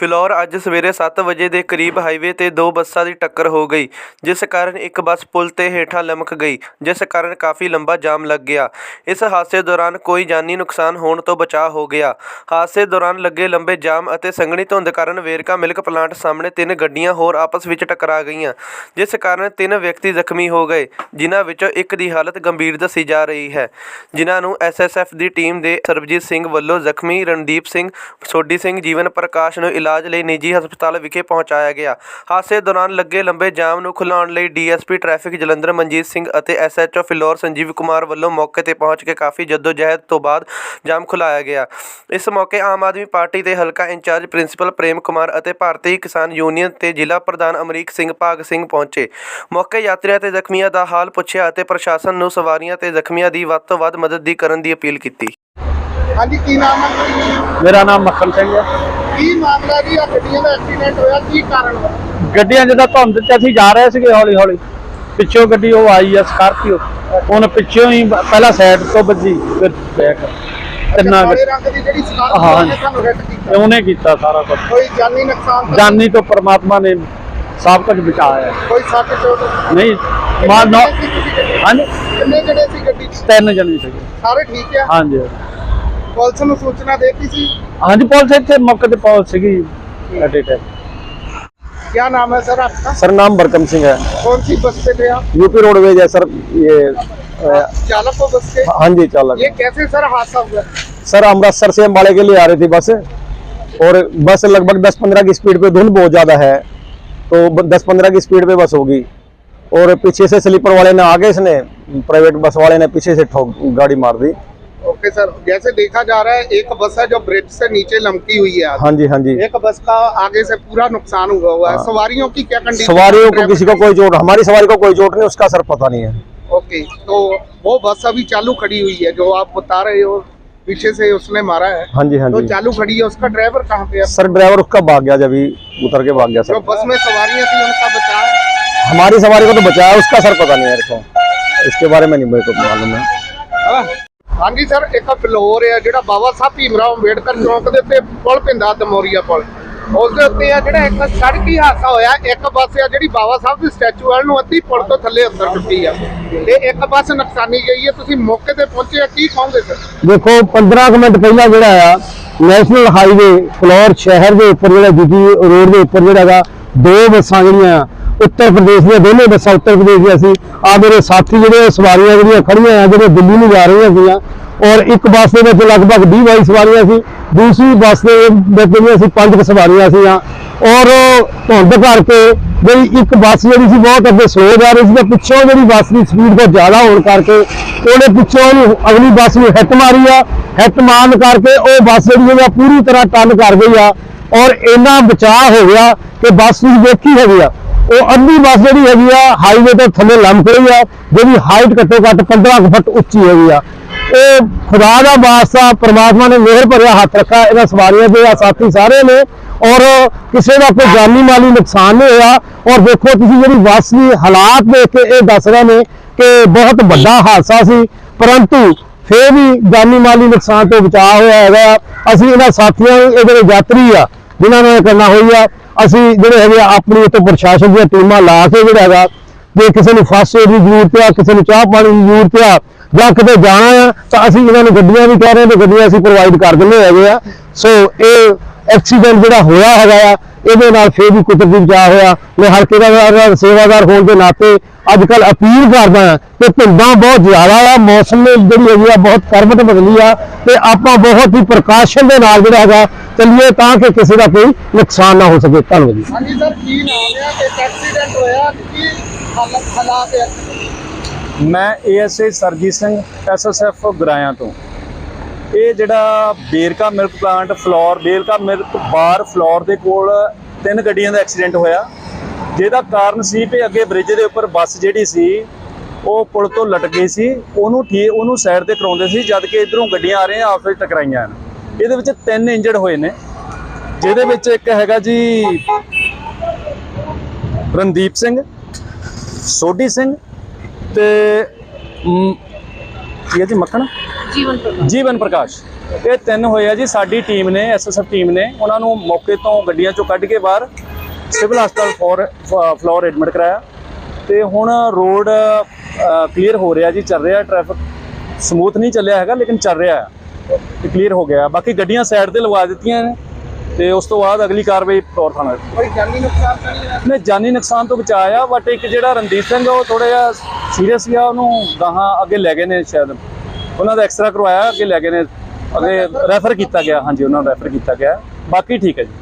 ਫਿਲੌਰ ਅੱਜ ਸਵੇਰੇ 7 ਵਜੇ ਦੇ ਕਰੀਬ ਹਾਈਵੇ ਤੇ ਦੋ ਬੱਸਾਂ ਦੀ ਟੱਕਰ ਹੋ ਗਈ, ਜਿਸ ਕਾਰਨ ਇੱਕ ਬੱਸ ਪੁਲ ਤੇ ਹੇਠਾਂ ਲਮਕ ਗਈ, ਜਿਸ ਕਾਰਨ ਕਾਫੀ ਲੰਬਾ ਜਾਮ ਲੱਗ ਗਿਆ। ਇਸ ਹਾਦਸੇ ਦੌਰਾਨ ਕੋਈ ਜਾਨੀ ਨੁਕਸਾਨ ਹੋਣ ਤੋਂ ਬਚਾਅ ਹੋ ਗਿਆ। ਹਾਦਸੇ ਦੌਰਾਨ ਲੱਗੇ ਲੰਬੇ ਜਾਮ ਅਤੇ ਸੰਘਣੀ ਧੁੰਦ ਕਾਰਨ ਵੇਰਕਾ ਮਿਲਕ ਪਲਾਂਟ ਸਾਹਮਣੇ ਤਿੰਨ ਗੱਡੀਆਂ ਹੋਰ ਆਪਸ ਵਿੱਚ ਟਕਰਾ ਗਈਆਂ, ਜਿਸ ਕਾਰਨ ਤਿੰਨ ਵਿਅਕਤੀ ਜ਼ਖਮੀ ਹੋ ਗਏ, ਜਿਨ੍ਹਾਂ ਵਿੱਚੋਂ ਇੱਕ ਦੀ ਹਾਲਤ ਗੰਭੀਰ ਦੱਸੀ ਜਾ ਰਹੀ ਹੈ। ਜਿਨ੍ਹਾਂ ਨੂੰ ਐਸਐਸਐਫ ਦੀ ਟੀਮ ਦੇ ਸਰਬਜੀਤ ਸਿੰਘ ਵੱਲੋਂ ਜ਼ਖਮੀ ਰਣਦੀਪ ਸਿੰਘ, ਸੋਢੀ ਸਿੰਘ, ਜੀਵਨ ਪ੍ਰਕਾਸ਼ ਨੂੰ ਇਲਾਜ ਲਈ ਨਿੱਜੀ ਹਸਪਤਾਲ ਵਿਖੇ ਪਹੁੰਚਾਇਆ ਗਿਆ। ਹਾਦਸੇ ਦੌਰਾਨ ਲੱਗੇ ਲੰਬੇ ਜਾਮ ਨੂੰ ਖੁਲਾਉਣ ਲਈ ਡੀਐਸਪੀ ਟ੍ਰੈਫਿਕ ਜਲੰਧਰ ਮਨਜੀਤ ਸਿੰਘ ਅਤੇ ਐਸਐਚਓ ਫਿਲੌਰ ਸੰਜੀਵ ਕੁਮਾਰ ਵੱਲੋਂ ਮੌਕੇ ਤੇ ਪਹੁੰਚ ਕੇ ਕਾਫੀ ਜਹਿਦ ਤੋਂ ਬਾਅਦ ਜਾਮ ਖੁਲਾਇਆ ਗਿਆ। ਇਸ ਮੌਕੇ ਆਮ ਆਦਮੀ ਪਾਰਟੀ ਦੇ ਹਲਕਾ ਇੰਚਾਰਜ ਪ੍ਰਿੰਸੀਪਲ ਪ੍ਰੇਮ ਕੁਮਾਰ ਅਤੇ ਭਾਰਤੀ ਕਿਸਾਨ ਯੂਨੀਅਨ ਤੇ ਜ਼ਿਲ੍ਹਾ ਪ੍ਰਧਾਨ ਅਮਰੀਕ ਸਿੰਘ ਭਾਗ ਸਿੰਘ ਪਹੁੰਚੇ। ਮੌਕੇ ਯਾਤਰੀਆਂ ਤੇ ਜ਼ਖਮੀਆਂ ਦਾ ਹਾਲ ਪੁੱਛਿਆ ਅਤੇ ਪ੍ਰਸ਼ਾਸਨ ਨੂੰ ਸਵਾਰੀਆਂ ਤੇ ਜ਼ਖਮੀਆਂ ਦੀ ਵੱਧ ਤੋਂ ਵੱਧ ਮਦਦ ਦੀ ਕਰਨ ਦੀ ਅਪੀਲ ਕੀਤੀ। ਹਾਂਜੀ ਕੀ ਨਾਮ ਹੈ? ਮੇਰਾ ਨਾਮ ਮੱਖਣ ਸਿੰਘ ਹੈ। ਕੀ ਮਾਮਲਾ ਜੀ? ਆ ਗੱਡੀਆਂ ਦਾ ਐਕਸੀਡੈਂਟ ਹੋਇਆ ਕੀ ਕਾਰਨ ਵਾ ਗੱਡੀਆਂ ਜਦੋਂ ਧੁੰਦ ਚ ਅਸੀਂ ਜਾ ਰਹੇ ਸੀਗੇ ਹੌਲੀ ਹੌਲੀ ਪਿੱਛੋਂ ਗੱਡੀ ਉਹ ਆਈ ਆ ਸਕਾਰਪੀਓ। ਉਹਨੇ ਪਿੱਛੋਂ ਹੀ ਪਹਿਲਾਂ ਸਾਈਡ ਤੋਂ ਵੱਜੀ ਫਿਰ ਬੈਕ ਤਿੰਨਾਂ ਕਾਲੇ ਰੰਗ ਦੀ ਜਿਹੜੀ ਸਕਾਰਪੀਓ ਹਾਂ। ਨੇ ਤੁਹਾਨੂੰ ਹਿੱਟ ਕੀਤਾ। ਉਹਨੇ ਕੀਤਾ ਸਾਰਾ ਕੁਝ ਕੋਈ ਜਾਨੀ ਨੁਕਸਾਨ ਤਾਂ ਜਾਨੀ ਤੋਂ ਪ੍ਰਮਾਤਮਾ ਨੇ ਸਭ ਕੁਝ ਬਚਾਇਆ। ਕੋਈ ਸੱਟ ਚੋਟ ਨਹੀਂ? ਮਾਂ ਨੋ ਕਿੰਨੇ ਸੀ ਤੁਸੀਂ ਗੱਡੀ 'ਚ? ਹਾਂਜੀ? ਕਿੰਨੇ ਜਣੇ ਸੀ ਗੱਡੀ 'ਚ? ਤਿੰਨ ਜਣੇ ਸੀਗੇ। ਸਾਰੇ ਠੀਕ ਆ? ਹਾਂਜੀ। ਪੁਲਿਸ ਨੂੰ ਸੂਚਨਾ ਦੇਤੀ ਸੀ? ਹਾਂਜੀ ਪੁਲਿਸ ਇੱਥੇ ਮੌਕੇ ਤੇ ਪਹੁੰਚ ਸੀਗੀ ਐਡੇ ਟਾਈਮ क्या नाम है सर आपका सर नाम बरकम सिंह है कौन सी बस पे थे आप यूपी रोडवेज है सर ये अ, चालक को बस के हाँ जी चालक ये कैसे सर हादसा हुआ सर अमृतसर से अम्बाड़े के लिए आ रही थी बस और बस लगभग 10-15 की स्पीड पे धुंध बहुत ज़्यादा है तो 10-15 की स्पीड पे बस होगी और पीछे से स्लीपर वाले ने आगे इसने प्राइवेट बस वाले ने पीछे से ठोक गाड़ी मार दी ओके सर जैसे देखा जा रहा है एक बस है जो ब्रिज से नीचे लमकी हुई है। हाँ जी हाँ जी। एक बस का आगे से पूरा नुकसान हुआ हुआ है। हाँ। सवारियों की क्या कंडीशन सवारियों को किसी को कोई चोट हमारी सवारी को कोई चोट नहीं उसका सर पता नहीं है। ओके तो वो बस अभी चालू खड़ी हुई है जो आप बता रहे हो पीछे से उसने मारा है। हाँ जी हाँ तो जी। चालू खड़ी है उसका ड्राइवर कहाँ पे है? सर ड्राइवर उसका भाग गया जब उतर के भाग गया सर। बस में सवारियाँ थी उनका बचाव? है हमारी सवारी को तो बचाया उसका सर पता नहीं है इसके बारे में नहीं मेरे को मालूम है। ਹਾਂ। ਹਾਂਜੀ ਸਰ, ਇੱਕ ਫਲੋਰ ਹੈ ਜਿਹੜਾ ਬਾਬਾ ਸਾਹਿਬ ਭੀਮਰਾਓ ਅੰਬੇਡਕਰ ਚੌਂਕ ਦੇ ਉੱਤੇ ਪੁਲ ਪਿੰਦਾ ਦਮੋਰੀਆ ਪੁਲ। ਉਸ ਦੇ ਉੱਤੇ ਆ ਜਿਹੜਾ ਇੱਕ ਸੜਕੀ ਹਾਦਸਾ ਹੋਇਆ, ਇੱਕ ਬੱਸ ਆ ਜਿਹੜੀ ਬਾਬਾ ਸਾਹਿਬ ਦੇ ਸਟੈਚੂ ਵੱਲ ਨੂੰ ਅੱਧੀ ਪੁਲ ਤੋਂ ਥੱਲੇ ਅੰਦਰ ਟੁੱਟੀ ਆ। ਤੇ ਇੱਕ ਬੱਸ ਨੁਕਸਾਨੀ ਗਈ ਹੈ ਤੁਸੀਂ ਮੌਕੇ ਤੇ ਪਹੁੰਚੇ ਆ, ਕੀ ਕਹੋਗੇ ਸਰ? ਦੇਖੋ 15 ਕੁ ਮਿੰਟ ਪਹਿਲਾਂ ਜਿਹੜਾ ਆ, ਨੈਸ਼ਨਲ ਹਾਈਵੇ ਫਲੋਰ ਸ਼ਹਿਰ ਦੇ ਉੱਪਰ ਜਿਹੜਾ ਜੀਟੀ ਰੋਡ ਦੇ ਉੱਪਰ ਜਿਹੜਾ ਹੈਗਾ ਦੋ ਬੱਸਾਂ ਜਿਹੜੀਆਂ ਉੱਤਰ ਪ੍ਰਦੇਸ਼ ਦੀਆਂ ਦੋਨੇ ਬੱਸਾਂ ਉੱਤਰ ਪ੍ਰਦੇਸ਼ ਦੀਆਂ ਸੀ। ਆ ਮੇਰੇ ਸਾਥੀ ਜਿਹੜੇ ਸਵਾਰੀਆਂ ਜਿਹੜੀਆਂ ਖੜੀਆਂ ਆ, ਜਿਹੜੇ ਦਿੱਲੀ ਨੂੰ ਜਾ ਰਹੀਆਂ ਸੀਗੀਆਂ। ਔਰ ਇੱਕ ਬੱਸ ਦੇ ਵਿੱਚ ਲਗਭਗ 20 22 ਸਵਾਰੀਆਂ ਸੀ। ਦੂਸਰੀ ਬੱਸ ਦੇ ਵਿੱਚ ਜਿਹੜੀਆਂ ਸੀ, ਪੰਜ ਕੁ ਸਵਾਰੀਆਂ ਸੀਗੀਆਂ। ਔਰ ਧੁੰਦ ਕਰਕੇ ਜਿਹੜੀ ਇੱਕ ਬੱਸ ਜਿਹੜੀ ਸੀ, ਬਹੁਤ ਅੱਗੇ ਸਲੋ ਜਾ ਰਹੀ ਸੀ, ਤੇ ਪਿੱਛੋਂ ਜਿਹੜੀ ਬੱਸ ਦੀ ਸਪੀਡ ਬਹੁਤ ਜ਼ਿਆਦਾ ਹੋਣ ਕਰਕੇ ਉਹਨੇ ਪਿੱਛੋਂ ਉਹਨੂੰ ਅਗਲੀ ਬੱਸ ਨੂੰ ਹਿੱਟ ਮਾਰੀ ਆ। ਹਿੱਟ ਮਾਰਨ ਕਰਕੇ ਉਹ ਬੱਸ ਜਿਹੜੀ ਆ, ਪੂਰੀ ਤਰ੍ਹਾਂ ਟੱਲ ਕਰ ਗਈ ਆ। ਔਰ ਇੰਨਾ ਬਚਾਅ ਹੋ ਗਿਆ ਕਿ ਬੱਸ ਤੁਸੀਂ ਦੇਖੀ ਹੈਗੀ ਆ ਉਹ ਅੱਧੀ ਬੱਸ ਜਿਹੜੀ ਹੈਗੀ ਆ ਹਾਈਵੇ ਤੋਂ ਥੱਲੇ ਲੰਮਕ ਰਹੀ ਆ, ਜਿਹਦੀ ਹਾਈਟ ਘੱਟੋ ਘੱਟ 15 ਕੁ ਫੁੱਟ ਉੱਚੀ ਹੈਗੀ ਆ। ਇਹ ਖੁਦਾ ਦਾ ਵਾਸਤਾ ਪ੍ਰਮਾਤਮਾ ਨੇ ਮਿਹਰ ਭਰਿਆ ਹੱਥ ਰੱਖਾ ਇਹਨਾਂ ਸਵਾਰੀਆਂ ਦੇ ਆ, ਸਾਥੀ ਸਾਰੇ ਨੇ, ਔਰ ਕਿਸੇ ਦਾ ਕੋਈ ਜਾਨੀ ਮਾਲੀ ਨੁਕਸਾਨ ਨਹੀਂ ਹੋਇਆ। ਔਰ ਦੇਖੋ ਤੁਸੀਂ ਜਿਹੜੀ ਬੱਸ ਦੀ ਹਾਲਾਤ ਦੇਖ ਕੇ ਇਹ ਦੱਸ ਰਹੇ ਨੇ ਕਿ ਬਹੁਤ ਵੱਡਾ ਹਾਦਸਾ ਸੀ, ਪਰੰਤੂ ਫੇਰ ਵੀ ਜਾਨੀ ਮਾਲੀ ਨੁਕਸਾਨ ਤੋਂ ਬਚਾਅ ਹੋਇਆ ਹੈਗਾ ਅਸੀਂ ਇਹਨਾਂ ਸਾਥੀਆਂ ਨੂੰ, ਇਹ ਜਿਹੜੇ ਯਾਤਰੀ ਆ, ਜਿਨ੍ਹਾਂ ਨੇ ਇਹ ਕਰਨਾ ਹੋਈ ਆ ਅਸੀਂ ਜਿਹੜੇ ਹੈਗੇ ਆ ਆਪਣੀ ਉੱਤੇ ਪ੍ਰਸ਼ਾਸਨ ਦੀਆਂ ਟੀਮਾਂ ਲਾ ਕੇ ਜਿਹੜਾ ਹੈਗਾ, ਜੇ ਕਿਸੇ ਨੂੰ ਫਸਟ ਏਡ ਦੀ ਜ਼ਰੂਰਤ ਆ, ਕਿਸੇ ਨੂੰ ਚਾਹ ਪਾਣੀ ਦੀ ਜ਼ਰੂਰਤ ਆ, ਜਾਂ ਕਿਤੇ ਜਾਣਾ ਆ, ਤਾਂ ਅਸੀਂ ਇਹਨਾਂ ਨੂੰ ਗੱਡੀਆਂ ਵੀ ਕਹਿ ਰਹੇ ਤੇ ਗੱਡੀਆਂ ਅਸੀਂ ਪ੍ਰੋਵਾਈਡ ਕਰ ਦਿੰਦੇ ਹੈਗੇ ਆ। ਸੋ ਇਹ ਐਕਸੀਡੈਂਟ ਜਿਹੜਾ ਹੋਇਆ ਹੈਗਾ ਆ ਇਹਦੇ ਨਾਲ ਫੇਰ ਵੀ ਕੁਦਰਤੀ ਬਚਾਅ ਹੋਇਆ। ਮੈਂ ਹਲਕੇ ਦਾ ਦਾ ਸੇਵਾਦਾਰ ਹੋਣ ਦੇ ਨਾਤੇ ਅੱਜ ਕੱਲ ਅਪੀਲ ਕਰਦਾ ਹਾਂ ਕਿ ਧੁੰਦਾਂ ਬਹੁਤ ਜ਼ਿਆਦਾ ਆ ਮੌਸਮ ਨੇ ਜਿਹੜੀ ਹੈਗੀ ਆ ਬਹੁਤ ਕਰਵਟ ਬਦਲੀ ਆ ਤੇ ਆਪਾਂ ਬਹੁਤ ਹੀ ਪ੍ਰਕਾਸ਼ਨ ਦੇ ਨਾਲ ਜਿਹੜਾ ਹੈਗਾ ਚੱਲੀਏ ਤਾਂ ਕਿ ਕਿਸੇ ਦਾ ਕੋਈ ਨੁਕਸਾਨ ਨਾ ਹੋ ਸਕੇ। ਧੰਨਵਾਦ ਜੀ। ਹਾਂਜੀ ਸਰ ਕੀ ਨਾਮ ਹੈ ਤੇ ਐਕਸੀਡੈਂਟ ਹੋਇਆ? ਕੀ ਹਾਲਤ ਹਾਲਾਤ ਹੈ ਮੈਂ ਏਐਸਏ ਸਰਜੀਤ ਸਿੰਘ ਐਸਐਸਐਫ ਗੁਰਾਇਆਂ ਤੋਂ। ਇਹ ਜਿਹੜਾ Verka milk plant Phillaur Verka milk bar Phillaur ਦੇ ਕੋਲ ਤਿੰਨ ਗੱਡੀਆਂ ਦਾ ਐਕਸੀਡੈਂਟ ਹੋਇਆ। ਜਿਹਦਾ ਕਾਰਨ ਸੀ ਕਿ ਅੱਗੇ ਬ੍ਰਿਜ ਦੇ ਉੱਪਰ ਬੱਸ ਜਿਹੜੀ ਸੀ ਉਹ ਪੁਲ ਤੋਂ ਲਟ ਗਈ ਸੀ। ਉਹਨੂੰ ਠੀਕ ਉਹਨੂੰ ਸਾਈਡ ਤੇ ਕਰਾਉਂਦੇ ਸੀ ਜਦ ਕਿ ਇਧਰੋਂ ਗੱਡੀਆਂ ਆ ਰਹੀਆਂ ਆਪਸ ਵਿੱਚ ਟਕਰਾਈਆਂ ਹਨ। ਇਹਦੇ ਵਿੱਚ ਤਿੰਨ ਇੰਜਰਡ ਹੋਏ ਨੇ ਜਿਹਦੇ ਵਿੱਚ ਇੱਕ ਹੈਗਾ ਜੀ ਰਣਦੀਪ ਸਿੰਘ ਸੋਢੀ ਸਿੰਘ ਤੇ ਮ, ਹੈ ਜੀ ਮੱਖਣ? ਜੀਵਨ ਪ੍ਰਕਾਸ਼। ਜੀਵਨ ਪ੍ਰਕਾਸ਼। ਇਹ ਤਿੰਨ ਹੋਏ ਆ ਜੀ ਸਾਡੀ ਟੀਮ ਨੇ ਐਸਐਸਐਫ ਟੀਮ ਨੇ ਉਹਨਾਂ ਨੂੰ ਮੌਕੇ ਤੋਂ ਗੱਡੀਆਂ ਚੋਂ ਕੱਢ ਕੇ ਬਾਹਰ ਸਿਵਲ ਹਸਪਤਾਲ ਫੋਰ ਫਲੋਰ ਐਡਮਿਟ ਕਰਾਇਆ। ਤੇ ਹੁਣ ਰੋਡ ਕਲੀਅਰ ਹੋ ਰਿਹਾ ਜੀ ਚੱਲ ਰਿਹਾ ਟ੍ਰੈਫਿਕ ਸਮੂਥ ਨਹੀਂ ਚੱਲਿਆ ਹੈਗਾ ਲੇਕਿਨ ਚੱਲ ਰਿਹਾ ਹੈ। ਤੇ ਕਲੀਅਰ ਹੋ ਗਿਆ। ਬਾਕੀ ਗੱਡੀਆਂ ਸਾਈਡ ਤੇ ਲਗਾ ਦਿੱਤੀਆਂ ਨੇ ਤੇ ਉਸ ਤੋਂ ਬਾਅਦ ਅਗਲੀ ਕਾਰਵਾਈ ਫਲੋਰ ਥਾਣਾ ਕੋਈ ਜਾਨੀ ਨੁਕਸਾਨ ਤਾਂ ਨਹੀਂ ਹੋਇਆ? ਨੇ ਜਾਨੀ ਨੁਕਸਾਨ ਤੋਂ ਬਚਾਇਆ ਬਟ ਇੱਕ ਜਿਹੜਾ ਰਣਦੀਪ ਸਿੰਘ ਆ ਉਹ ਥੋੜਾ ਜਿਹਾ ਸੀਰੀਅਸ ਸੀਗਾ ਉਹਨੂੰ ਗਾਹਾਂ ਅੱਗੇ ਲੈ ਗਏ ਨੇ ਸ਼ਾਇਦ। ਉਹਨਾਂ ਦਾ ਐਕਸਰਾ ਕਰਵਾਇਆ ਅੱਗੇ ਲੈ ਗਏ ਨੇ ਅੱਗੇ ਰੈਫਰ ਕੀਤਾ ਗਿਆ, ਹਾਂਜੀ, ਉਹਨਾਂ ਨੂੰ ਰੈਫਰ ਕੀਤਾ ਗਿਆ। ਬਾਕੀ ਠੀਕ ਹੈ ਜੀ।